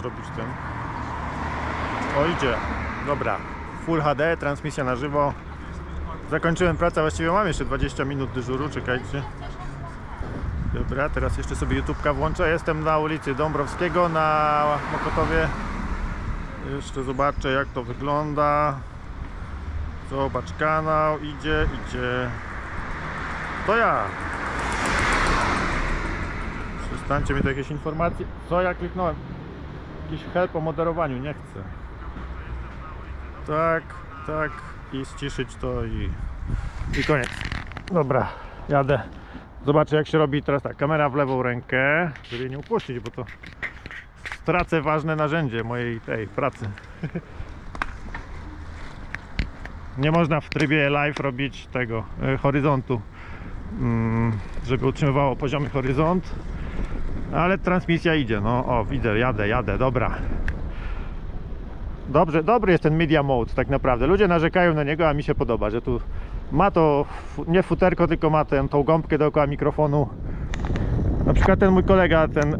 zrobić ten. O idzie. Dobra. Full HD, transmisja na żywo. Zakończyłem pracę, właściwie mam jeszcze 20 minut dyżuru, czekajcie. Dobra, teraz jeszcze sobie YouTube'ka włączę. Jestem na ulicy Dąbrowskiego na Mokotowie. Jeszcze zobaczę jak to wygląda. Zobacz kanał, idzie, idzie. To ja. Przestańcie mi tu jakieś informacje. Co ja kliknąłem? Jakiś help o moderowaniu, nie chcę. Tak, tak. I ściszyć to i, i koniec. Dobra, jadę. Zobaczę jak się robi teraz tak. Kamera w lewą rękę, żeby jej nie upuścić, bo to stracę ważne narzędzie mojej tej pracy. Nie można w trybie live robić tego e, horyzontu, mm, żeby utrzymywało poziomy horyzont. Ale transmisja idzie, no o widzę, jadę, jadę, dobra. Dobrze, dobry jest ten media mode tak naprawdę. Ludzie narzekają na niego, a mi się podoba, że tu ma to nie futerko, tylko ma tę tą gąbkę dookoła mikrofonu. Na przykład ten mój kolega, ten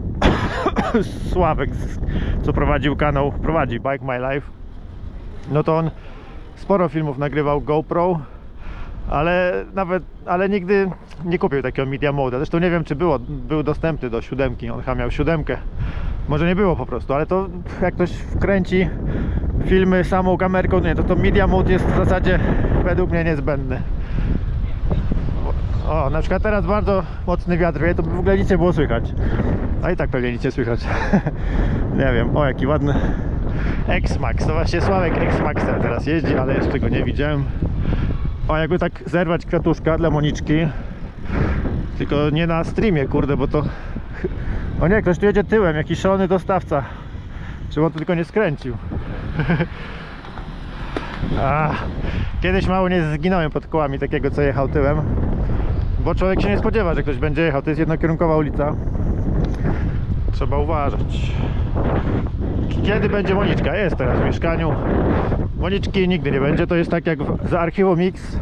Sławek, co prowadził kanał, prowadzi Bike My Life, no to on sporo filmów nagrywał GoPro, ale nawet, ale nigdy nie kupił takiego media mode. Zresztą nie wiem, czy było, był dostępny do siódemki. On chyba miał siódemkę. Może nie było po prostu, ale to jak ktoś wkręci filmy samą kamerką, nie, to to media mode jest w zasadzie według mnie niezbędny. O, na przykład teraz bardzo mocny wiatr wieje, to w ogóle nic nie było słychać. A i tak pewnie nic nie słychać. nie wiem, o jaki ładny X-Max. To właśnie Sławek X-Maxem teraz jeździ, ale jeszcze go nie widziałem. O, jakby tak zerwać kwiatuszka dla Moniczki. Tylko nie na streamie, kurde, bo to... O nie, ktoś tu jedzie tyłem, jakiś szalony dostawca. Czy on to tylko nie skręcił. A, kiedyś mało nie zginąłem pod kołami takiego, co jechał tyłem. Bo człowiek się nie spodziewa, że ktoś będzie jechał. To jest jednokierunkowa ulica. Trzeba uważać. Kiedy będzie Moniczka? Jest teraz w mieszkaniu. Moniczki nigdy nie będzie. To jest tak jak za Archiwum Mix.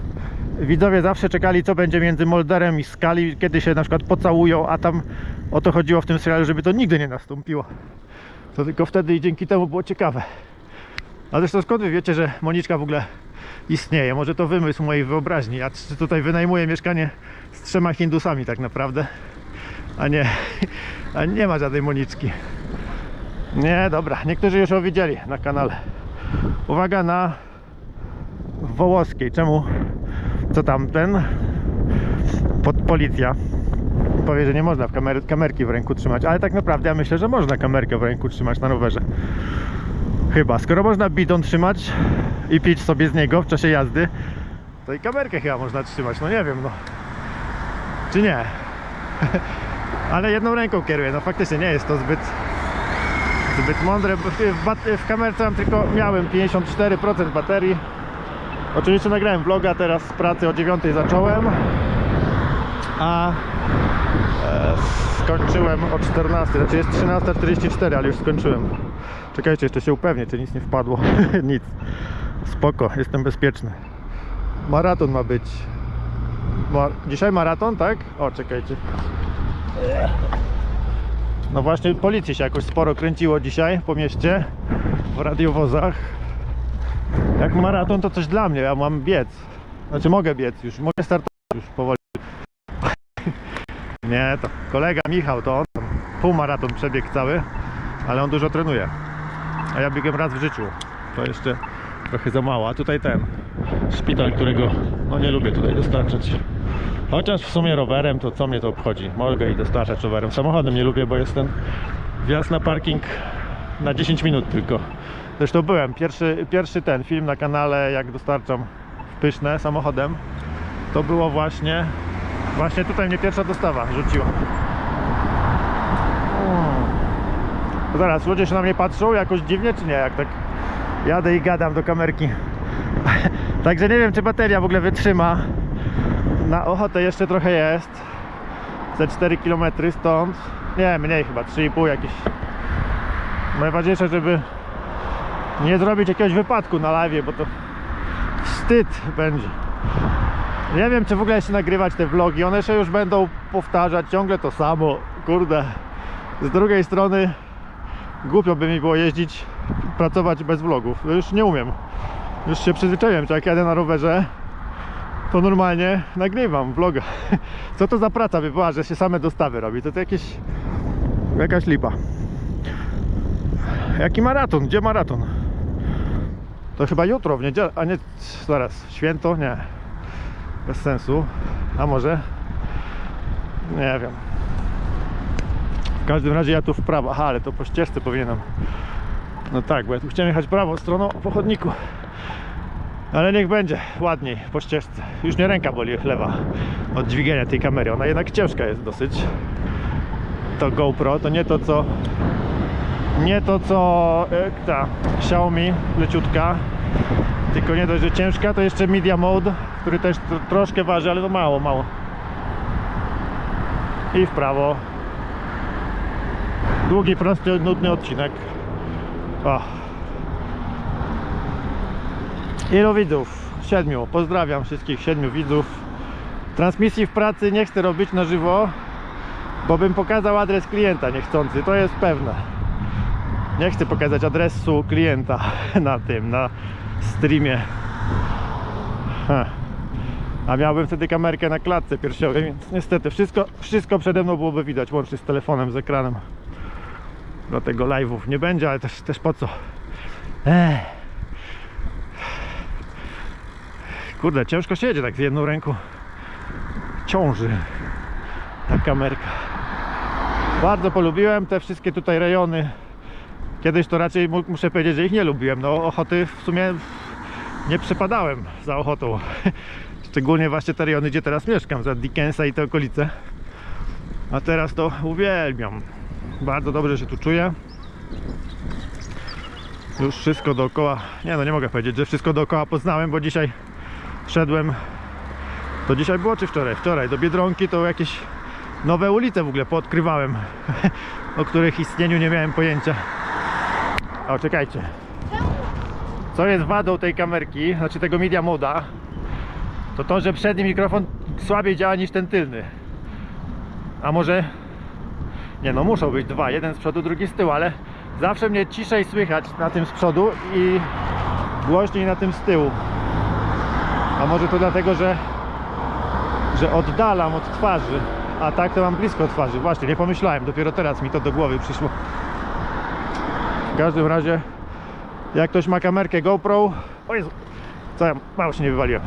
Widzowie zawsze czekali, co będzie między Molderem i Skali, kiedy się na przykład pocałują, a tam o to chodziło w tym serialu, żeby to nigdy nie nastąpiło. To tylko wtedy i dzięki temu było ciekawe. A zresztą skąd wy wiecie, że Moniczka w ogóle istnieje? Może to wymysł mojej wyobraźni. Ja tutaj wynajmuję mieszkanie z trzema Hindusami tak naprawdę. A nie, a nie ma żadnej Moniczki. Nie, dobra, niektórzy już ją widzieli na kanale. Uwaga na Wołoskiej. Czemu? Co tam ten? Pod policja. Powie, że nie można w kamer kamerki w ręku trzymać, ale tak naprawdę ja myślę, że można kamerkę w ręku trzymać na rowerze. Chyba. Skoro można bidon trzymać i pić sobie z niego w czasie jazdy, to i kamerkę chyba można trzymać. No nie wiem, no. Czy nie? ale jedną ręką kieruję. No faktycznie nie jest to zbyt zbyt mądre. W, w, w kamerce mam tylko miałem 54% baterii. Oczywiście nagrałem vloga, teraz z pracy o 9 zacząłem. A e, skończyłem o 14, znaczy jest 13.44, ale już skończyłem. Czekajcie, jeszcze się upewnię, czy nic nie wpadło. nic. Spoko, jestem bezpieczny. Maraton ma być. Ma... Dzisiaj maraton, tak? O, czekajcie. No właśnie, policji się jakoś sporo kręciło dzisiaj po mieście w radiowozach. Jak maraton to coś dla mnie, ja mam biec. Znaczy mogę biec już, mogę startować już powoli. Nie, to kolega Michał, to on półmaraton przebiegł cały, ale on dużo trenuje. A ja biegłem raz w życiu. To jeszcze trochę za mało. A tutaj ten szpital, którego no nie lubię tutaj dostarczać. Chociaż w sumie rowerem to co mnie to obchodzi? Mogę i dostarczać rowerem. Samochodem nie lubię, bo jest ten wjazd na parking na 10 minut tylko. Zresztą byłem, pierwszy, pierwszy ten film na kanale, jak dostarczam w Pyszne samochodem, to było właśnie, właśnie tutaj mnie pierwsza dostawa rzuciła. To Zaraz, ludzie się na mnie patrzą jakoś dziwnie, czy nie? Jak tak jadę i gadam do kamerki. Także nie wiem, czy bateria w ogóle wytrzyma. Na ochotę jeszcze trochę jest. Ze 4 km stąd. Nie, mniej chyba, 3,5 jakieś. Najważniejsze, żeby nie zrobić jakiegoś wypadku na live, bo to wstyd będzie. Nie wiem, czy w ogóle jeszcze nagrywać te vlogi. One się już będą powtarzać ciągle to samo. Kurde. Z drugiej strony Głupio by mi było jeździć, pracować bez vlogów. No Już nie umiem. Już się przyzwyczaiłem, że jak jadę na rowerze, to normalnie nagrywam vloga. Co to za praca by była, że się same dostawy robi? To to jakieś... jakaś lipa. Jaki maraton? Gdzie maraton? To chyba jutro, w niedzielę, a nie zaraz, święto? Nie. Bez sensu. A może? Nie wiem. W każdym razie ja tu w prawo. Aha, ale to po ścieżce powinienem. No tak, bo ja tu chciałem jechać prawą stroną po chodniku. Ale niech będzie ładniej po ścieżce. Już nie ręka boli chlewa od dźwigania tej kamery. Ona jednak ciężka jest dosyć. To GoPro to nie to co nie to co e, ta Xiaomi leciutka tylko nie dość, że ciężka to jeszcze Media Mode który też tro, troszkę waży, ale to mało, mało. I w prawo. Długi, prosty, nudny odcinek. O. ilu widzów? siedmiu, pozdrawiam wszystkich siedmiu widzów. Transmisji w pracy nie chcę robić na żywo bo bym pokazał adres klienta niechcący, to jest pewne nie chcę pokazać adresu klienta na tym, na streamie. A miałbym wtedy kamerkę na klatce piersiowej, więc niestety wszystko, wszystko przede mną byłoby widać, łącznie z telefonem, z ekranem. Dlatego live'ów nie będzie, ale też, też po co? Kurde, ciężko się jedzie tak z jedną ręką. Ciąży ta kamerka. Bardzo polubiłem te wszystkie tutaj rejony Kiedyś to raczej mu- muszę powiedzieć, że ich nie lubiłem. No ochoty w sumie nie przepadałem za ochotą. Szczególnie właśnie te rejony, gdzie teraz mieszkam, za Dickensa i te okolice. A teraz to uwielbiam. Bardzo dobrze się tu czuję. Już wszystko dookoła. Nie no, nie mogę powiedzieć, że wszystko dookoła poznałem, bo dzisiaj szedłem. To dzisiaj było czy wczoraj? Wczoraj do Biedronki to jakieś nowe ulice w ogóle poodkrywałem, o których istnieniu nie miałem pojęcia. O, czekajcie. Co jest wadą tej kamerki, znaczy tego media moda, to to, że przedni mikrofon słabiej działa niż ten tylny. A może... Nie no, muszą być dwa, jeden z przodu, drugi z tyłu, ale zawsze mnie ciszej słychać na tym z przodu i głośniej na tym z tyłu. A może to dlatego, że że oddalam od twarzy, a tak to mam blisko twarzy. Właśnie, nie pomyślałem, dopiero teraz mi to do głowy przyszło. W każdym razie, jak ktoś ma kamerkę GoPro, o Jezu, co ja, mało się nie wywaliłem,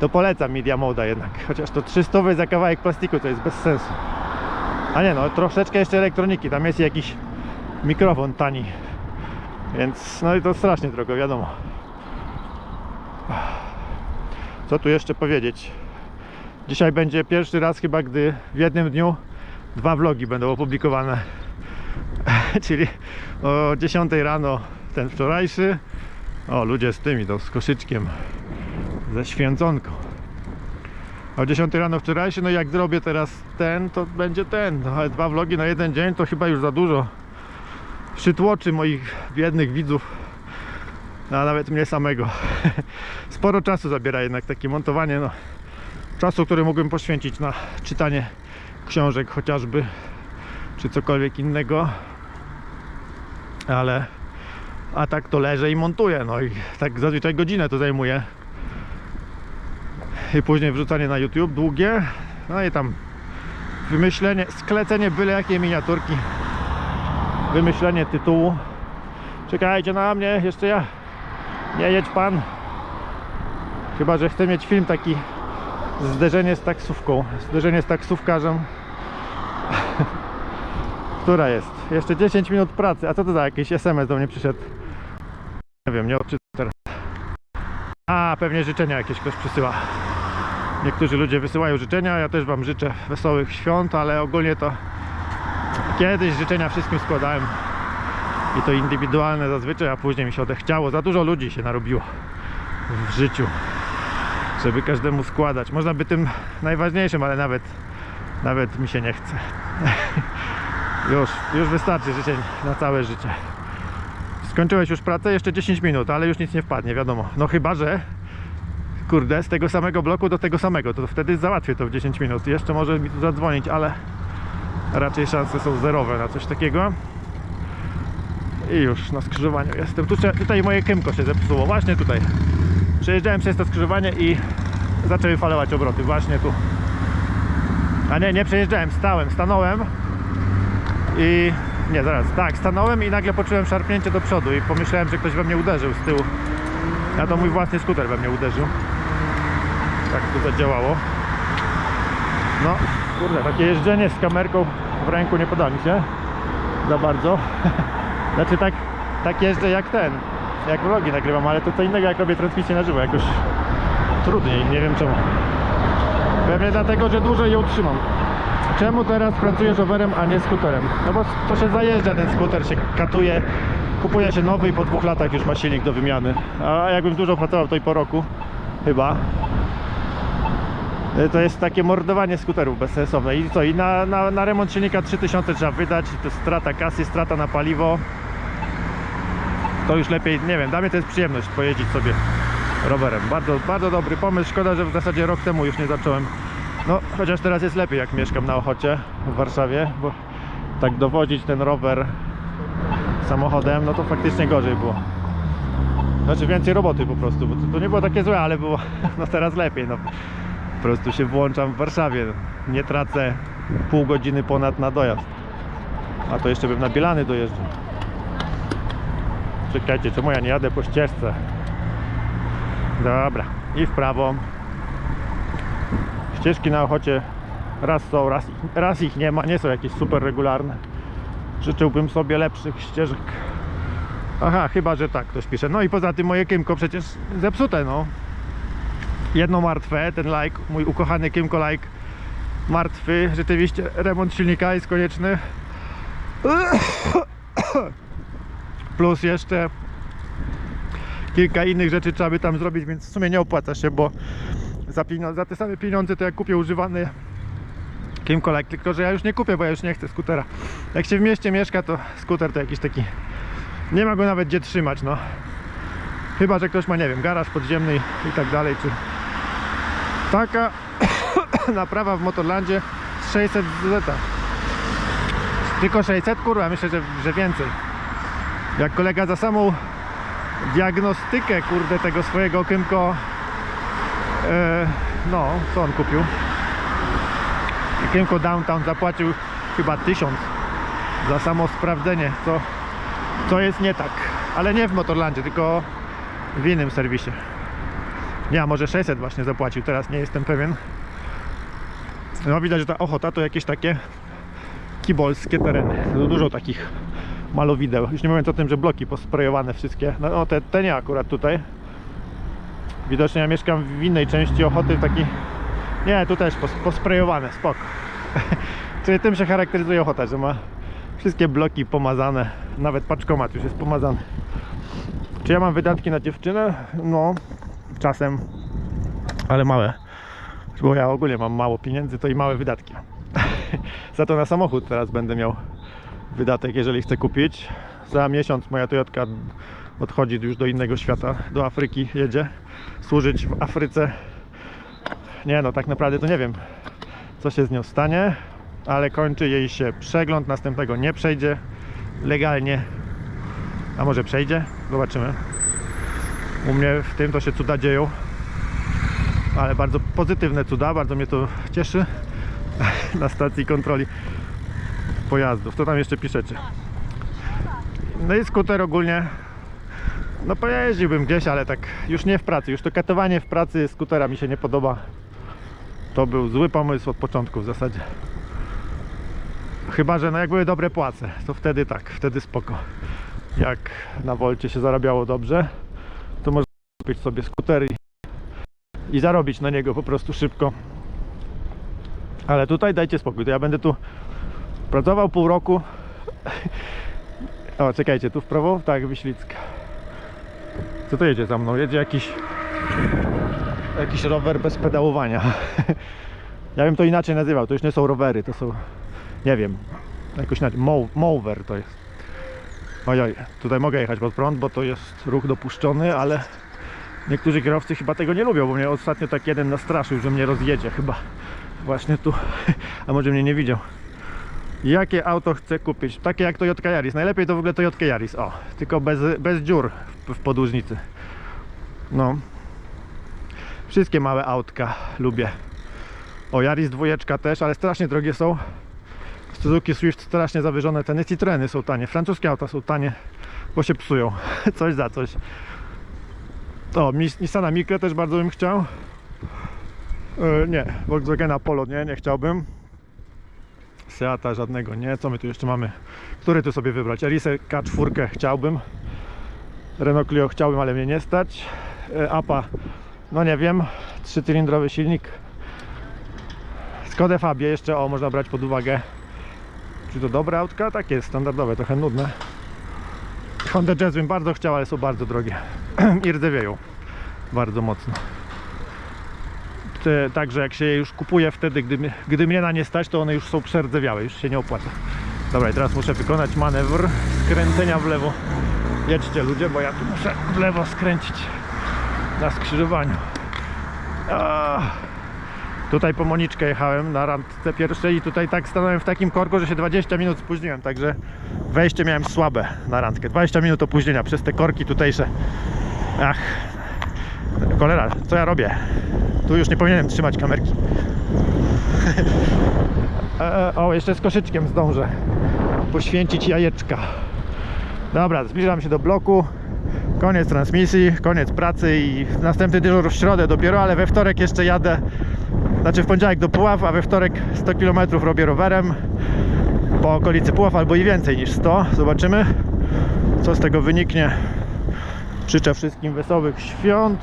to polecam Media Moda jednak, chociaż to 300 za kawałek plastiku to jest bez sensu. A nie no, troszeczkę jeszcze elektroniki, tam jest jakiś mikrofon tani, więc no i to strasznie drogo, wiadomo. Co tu jeszcze powiedzieć? Dzisiaj będzie pierwszy raz chyba, gdy w jednym dniu dwa vlogi będą opublikowane. Czyli o 10 rano ten wczorajszy. O, ludzie z tymi, to z koszyczkiem, ze święconką. O 10 rano wczorajszy, no jak zrobię teraz ten, to będzie ten. No, ale dwa vlogi na jeden dzień to chyba już za dużo. Przytłoczy moich biednych widzów. No, a nawet mnie samego. Sporo czasu zabiera jednak takie montowanie. No czasu, który mógłbym poświęcić na czytanie książek chociażby, czy cokolwiek innego. Ale a tak to leżę i montuję, no i tak zazwyczaj godzinę to zajmuje. I później wrzucanie na YouTube długie, no i tam wymyślenie, sklecenie byle jakiej miniaturki, wymyślenie tytułu. Czekajcie na mnie, jeszcze ja. Nie jedź pan. Chyba, że chcę mieć film taki zderzenie z taksówką, zderzenie z taksówkarzem. Która jest? Jeszcze 10 minut pracy. A co to za jakiś SMS do mnie przyszedł? Nie wiem, nie odczytam teraz. A, pewnie życzenia jakieś ktoś przysyła. Niektórzy ludzie wysyłają życzenia, ja też Wam życzę wesołych świąt, ale ogólnie to kiedyś życzenia wszystkim składałem i to indywidualne zazwyczaj, a później mi się odechciało. Za dużo ludzi się narobiło w życiu żeby każdemu składać. Można by tym najważniejszym, ale nawet nawet mi się nie chce. już, już wystarczy życzeń na całe życie. Skończyłeś już pracę? Jeszcze 10 minut, ale już nic nie wpadnie, wiadomo. No chyba, że kurde, z tego samego bloku do tego samego, to wtedy załatwię to w 10 minut. Jeszcze może mi tu zadzwonić, ale raczej szanse są zerowe na coś takiego. I już na skrzyżowaniu jestem. Tu, tutaj moje kymko się zepsuło, właśnie tutaj. Przejeżdżałem przez to skrzyżowanie i zaczęły falować obroty, właśnie tu. A nie, nie przejeżdżałem, stałem, stanąłem i... Nie, zaraz, tak, stanąłem i nagle poczułem szarpnięcie do przodu i pomyślałem, że ktoś we mnie uderzył z tyłu. A to mój własny skuter we mnie uderzył. Tak to zadziałało. No, kurde, takie jeżdżenie z kamerką w ręku nie poda mi się za bardzo. Znaczy tak, tak jeżdżę jak ten, jak vlogi nagrywam, ale to co innego jak robię transmisję na żywo, jakoś trudniej, nie wiem czemu. Pewnie dlatego, że dłużej ją trzymam. Czemu teraz pracujesz rowerem, a nie skuterem? No bo to się zajeżdża, ten skuter się katuje, kupuje się nowy i po dwóch latach już ma silnik do wymiany. A jakbym dużo pracował, to i po roku, chyba. Y, To jest takie mordowanie skuterów bezsensowne. I co? I na, na, na remont silnika 3000 trzeba wydać, to strata kasy, strata na paliwo. To już lepiej, nie wiem, dla mnie to jest przyjemność pojeździć sobie rowerem. Bardzo, bardzo dobry pomysł. Szkoda, że w zasadzie rok temu już nie zacząłem. No, chociaż teraz jest lepiej, jak mieszkam na Ochocie w Warszawie, bo tak dowodzić ten rower samochodem, no to faktycznie gorzej było. Znaczy więcej roboty po prostu, bo to, to nie było takie złe, ale było no teraz lepiej. No. Po prostu się włączam w Warszawie. Nie tracę pół godziny ponad na dojazd. A to jeszcze bym na Bielany dojeżdżał. Czekajcie, czemu ja nie jadę po ścieżce? Dobra, i w prawo. Ścieżki na Ochocie raz są, raz, raz ich nie ma, nie są jakieś super regularne. Życzyłbym sobie lepszych ścieżek. Aha, chyba, że tak ktoś pisze. No i poza tym moje Kymko przecież zepsute, no. Jedno martwe, ten like, mój ukochany Kymko like martwy. Rzeczywiście remont silnika jest konieczny. Plus jeszcze kilka innych rzeczy trzeba by tam zrobić, więc w sumie nie opłaca się, bo za, za te same pieniądze to jak kupię używany Like, tylko że ja już nie kupię, bo ja już nie chcę skutera. Jak się w mieście mieszka, to skuter to jakiś taki nie ma go nawet gdzie trzymać, no. Chyba, że ktoś ma, nie wiem, garaż podziemny i tak dalej, czy taka naprawa w Motorlandzie z 600 zł. Tylko 600? Kurwa, myślę, że, że więcej. Jak kolega za samą diagnostykę, kurde, tego swojego Kymko no, co on kupił? Kymko Downtown zapłacił chyba 1000 za samo sprawdzenie, co, co jest nie tak. Ale nie w Motorlandzie, tylko w innym serwisie. Nie, a może 600 właśnie zapłacił, teraz nie jestem pewien. No widać, że ta ochota to jakieś takie kibolskie tereny. No, Dużo takich malowideł. Już nie mówiąc o tym, że bloki posprejowane wszystkie. No, no te, te nie akurat tutaj. Widocznie ja mieszkam w innej części Ochoty, w taki... Nie, tu też pos, posprejowane, spoko. Czyli tym się charakteryzuje Ochota, że ma wszystkie bloki pomazane. Nawet paczkomat już jest pomazany. Czy ja mam wydatki na dziewczynę? No, czasem, ale małe. Bo ja ogólnie mam mało pieniędzy, to i małe wydatki. Za to na samochód teraz będę miał wydatek, jeżeli chcę kupić. Za miesiąc moja Toyotka odchodzi już do innego świata, do Afryki jedzie służyć w Afryce. Nie no, tak naprawdę to nie wiem, co się z nią stanie, ale kończy jej się przegląd, następnego nie przejdzie legalnie. A może przejdzie? Zobaczymy. U mnie w tym to się cuda dzieją, ale bardzo pozytywne cuda, bardzo mnie to cieszy na stacji kontroli pojazdów. To tam jeszcze piszecie. No i skuter ogólnie no pojeździłbym gdzieś, ale tak już nie w pracy. Już to katowanie w pracy skutera mi się nie podoba. To był zły pomysł od początku w zasadzie. Chyba, że no jak były dobre płace, to wtedy tak, wtedy spoko. Jak na Wolcie się zarabiało dobrze, to można kupić sobie skuter i, i zarobić na niego po prostu szybko. Ale tutaj dajcie spokój, to ja będę tu pracował pół roku. O, czekajcie, tu w prawo? Tak, Wyślicka. Co to jedzie za mną? Jedzie jakiś jakiś rower bez pedałowania. Ja bym to inaczej nazywał. To już nie są rowery, to są nie wiem, jakoś inaczej. Mow, mower to jest. Ojoj, tutaj mogę jechać pod prąd, bo to jest ruch dopuszczony, ale niektórzy kierowcy chyba tego nie lubią, bo mnie ostatnio tak jeden nastraszył, że mnie rozjedzie chyba właśnie tu, a może mnie nie widział. Jakie auto chcę kupić? Takie jak Toyota Yaris. Najlepiej to w ogóle Toyota Yaris. O, tylko bez, bez dziur w, podłużnicy. No. Wszystkie małe autka lubię. O, Yaris dwójeczka też, ale strasznie drogie są. Suzuki Swift strasznie zawyżone ceny. Citroeny są tanie. Francuskie auta są tanie, bo się psują. Coś za coś. O, Nissana Micra też bardzo bym chciał. E, nie, Volkswagena Polo nie, nie chciałbym. Seata żadnego nie. Co my tu jeszcze mamy? Który tu sobie wybrać? Elisę K4 chciałbym. Renault Clio chciałbym, ale mnie nie stać. E, Apa, no nie wiem. Trzycylindrowy silnik. Skodę Fabie jeszcze, o, można brać pod uwagę. Czy to dobre autka? Tak jest, standardowe, trochę nudne. Honda Jazz bym bardzo chciał, ale są bardzo drogie. I rdzewieją bardzo mocno. Te, także jak się je już kupuje wtedy, gdy, gdy mnie na nie stać, to one już są przerdzewiałe, już się nie opłaca. Dobra, teraz muszę wykonać manewr skręcenia w lewo. Jedźcie ludzie, bo ja tu muszę w lewo skręcić na skrzyżowaniu. Ah. Tutaj po Moniczkę jechałem na randce pierwszej i tutaj tak stanąłem w takim korku, że się 20 minut spóźniłem, także wejście miałem słabe na randkę. 20 minut opóźnienia przez te korki tutejsze. Ach, cholera, co ja robię? Tu już nie powinienem trzymać kamerki. E, o, jeszcze z koszyczkiem zdążę poświęcić jajeczka. Dobra, zbliżam się do bloku. Koniec transmisji, koniec pracy i następny dyżur w środę dopiero, ale we wtorek jeszcze jadę. Znaczy w poniedziałek do Puław, a we wtorek 100 km robię rowerem po okolicy Puław albo i więcej niż 100. Zobaczymy, co z tego wyniknie. Życzę wszystkim wesołych świąt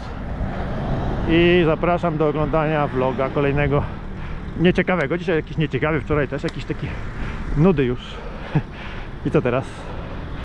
i zapraszam do oglądania vloga kolejnego nieciekawego. Dzisiaj jakiś nieciekawy, wczoraj też jakiś taki nudy już. I co teraz?